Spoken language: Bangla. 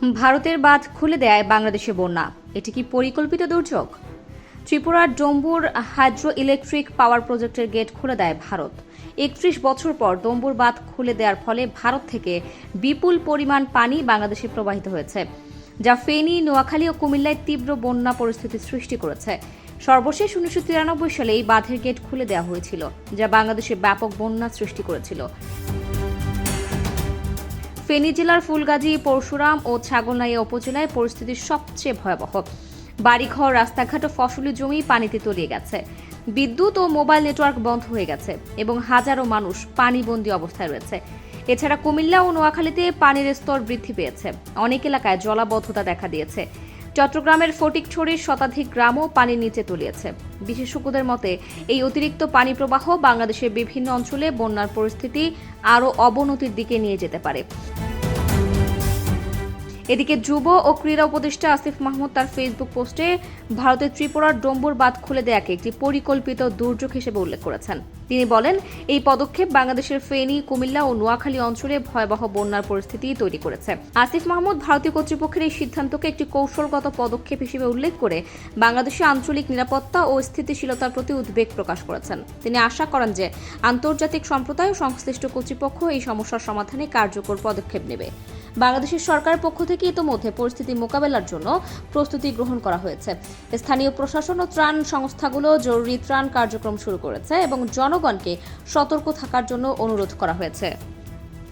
ভারতের বাঁধ খুলে দেয় বাংলাদেশে বন্যা। এটি কি পরিকল্পিত দুর্যোগ? ত্রিপুরার ডম্বুর হাইড্রো ইলেকট্রিক পাওয়ার প্রজেক্টের গেট খুলে দেয় ভারত। একত্রিশ বছর পর ডম্বুর বাঁধ খুলে দেওয়ার ফলে ভারত থেকে বিপুল পরিমাণ পানি বাংলাদেশে প্রবাহিত হয়েছে, যা ফেনী, নোয়াখালী ও কুমিল্লায় তীব্র বন্যা পরিস্থিতি সৃষ্টি করেছে। সর্বশেষ উনিশশো তিরানব্বই সালে এই বাঁধের গেট খুলে দেওয়া হয়েছিল, যা বাংলাদেশে ব্যাপক বন্যা সৃষ্টি করেছিল। ফেনী জেলার ফুলগাজী, পরশুরাম ও ছাগলনাইয়া উপজেলায় পরিস্থিতি সবচেয়ে ভয়াবহ। বাড়িঘর, রাস্তাঘাট ও ফসলি জমি পানিতে তলিয়ে গেছে। বিদ্যুৎ ও মোবাইল নেটওয়ার্ক বন্ধ হয়ে গেছে এবং হাজারো মানুষ পানিবন্দী অবস্থায় রয়েছে। এছাড়া কুমিল্লা ও নোয়াখালীতে পানির স্তর বৃদ্ধি পেয়েছে। অনেক এলাকায় জলাবদ্ধতা দেখা দিয়েছে। চট্টগ্রামের ফটিকছড়ির শতাধিক গ্রামও পানির নিচে তলিয়েছে। বিশেষজ্ঞদের মতে, এই অতিরিক্ত পানি প্রবাহ বাংলাদেশের বিভিন্ন অঞ্চলে বন্যার পরিস্থিতি আরও অবনতির দিকে নিয়ে যেতে পারে। এদিকে যুব ও ক্রীড়া উপদেষ্টা আসিফ মাহমুদ তার ফেসবুক পোস্টে ভারতের ত্রিপুরার ডম্বুর বাঁধ খুলে দেয়াকে একটি পরিকল্পিত দুর্যোগ হিসেবে উল্লেখ করেছেন। তিনি বলেন, এই পদক্ষেপ বাংলাদেশের ফেনী, কুমিল্লা ও নোয়াখালী অঞ্চলে ভয়াবহ বন্যার পরিস্থিতি তৈরি করেছে। আসিফ মাহমুদ ভারতীয় কর্তৃপক্ষের এই সিদ্ধান্তকে একটি কৌশলগত পদক্ষেপ হিসেবে উল্লেখ করে বাংলাদেশের আঞ্চলিক নিরাপত্তা ও স্থিতিশীলতার প্রতি উদ্বেগ প্রকাশ করেছেন। তিনি আশা করেন যে আন্তর্জাতিক সম্প্রদায় ও সংশ্লিষ্ট কর্তৃপক্ষ এই সমস্যার সমাধানে কার্যকর পদক্ষেপ নেবে। বাংলাদেশের সরকার পক্ষ থেকে ইতোমধ্যে পরিস্থিতি মোকাবেলার জন্য প্রস্তুতি গ্রহণ করা হয়েছে। স্থানীয় প্রশাসন ও ত্রাণ সংস্থাগুলো জরুরি ত্রাণ কার্যক্রম শুরু করেছে এবং জনগণকে সতর্ক থাকার জন্য অনুরোধ করা হয়েছে।